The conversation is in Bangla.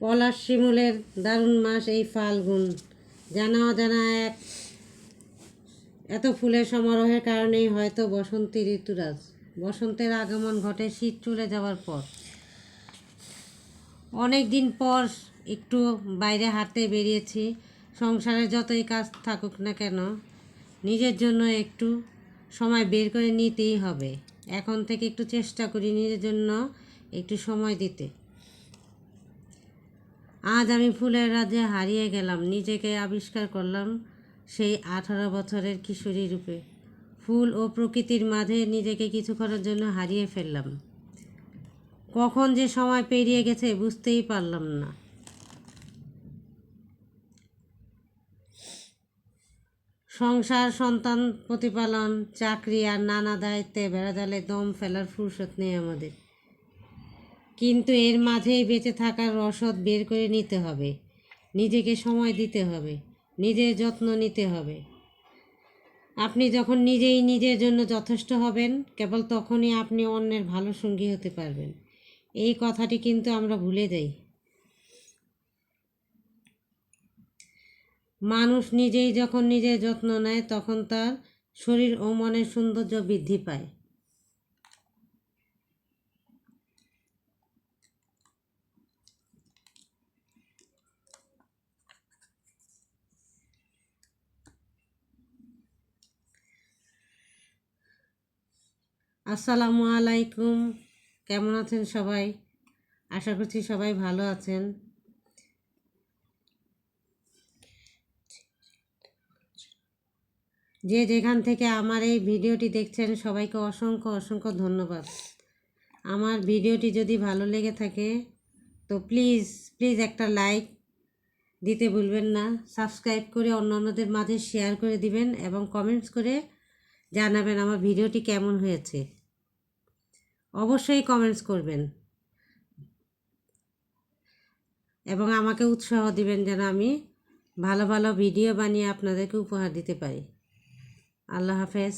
পলাশ শিমুলের দারুণ মাস এই ফাল্গুন। জানা অজানা এক, এত ফুলের সমারোহের কারণেই হয়তো বসন্তী ঋতুরাজ। বসন্তের আগমন ঘটে শীত চলে যাওয়ার পর। অনেক দিন পর একটু বাইরে হাঁটতে বেরিয়েছি। সংসারে যতই কাজ থাকুক না কেন, নিজের জন্য একটু সময় বের করে নিতেই হবে। এখন থেকে একটু চেষ্টা করি নিজের জন্য একটু সময় দিতে। আজ আমি ফুলের রাজ্যে হারিয়ে গেলাম, নিজেকে আবিষ্কার করলাম সেই আঠারো বছরের কিশোরী রূপে। ফুল ও প্রকৃতির মাঝে নিজেকে কিছুক্ষণের জন্য হারিয়ে ফেললাম। কখন যে সময় পেরিয়ে গেছে বুঝতেই পারলাম না। সংসার, সন্তান প্রতিপালন, চাকরি আর নানা দায়িত্বে বেড়াজালে দম ফেলার ফুরসত নেই আমাদের। কিন্তু এর মাঝেই বেঁচে থাকার রসদ বের করে নিতে হবে। নিজেকে সময় দিতে হবে। নিজের যত্ন নিতে হবে। আপনি যখন নিজেই নিজের জন্য যথেষ্ট হবেন, কেবল তখনই আপনি অন্যের ভালো সঙ্গী হতে পারবেন। এই কথাটি কিন্তু আমরা ভুলে যাই। মানুষ নিজেই যখন নিজের যত্ন নেয়, তখন তার শরীর ও মনের সৌন্দর্য বৃদ্ধি পায়। আসসালামু আলাইকুম। কেমন আছেন সবাই? আশা করছি সবাই ভালো আছেন। যে যেখান থেকে আমার এই ভিডিওটি দেখছেন, সবাইকে অসংখ্য অসংখ্য ধন্যবাদ। আমার ভিডিওটি যদি ভালো লেগে থাকে, তো প্লিজ প্লিজ একটা লাইক দিতে ভুলবেন না। সাবস্ক্রাইব করে অন্যান্যদের মাঝে শেয়ার করে দিবেন এবং কমেন্টস করে জানাবেন আমার ভিডিওটি কেমন হয়েছে। অবশ্যই কমেন্টস করবেন। এবং আমাকে উৎসাহ দিবেন যেন আমি ভালো ভালো ভিডিও বানিয়ে আপনাদেরকে উপহার দিতে পারি। আল্লাহ হাফেজ।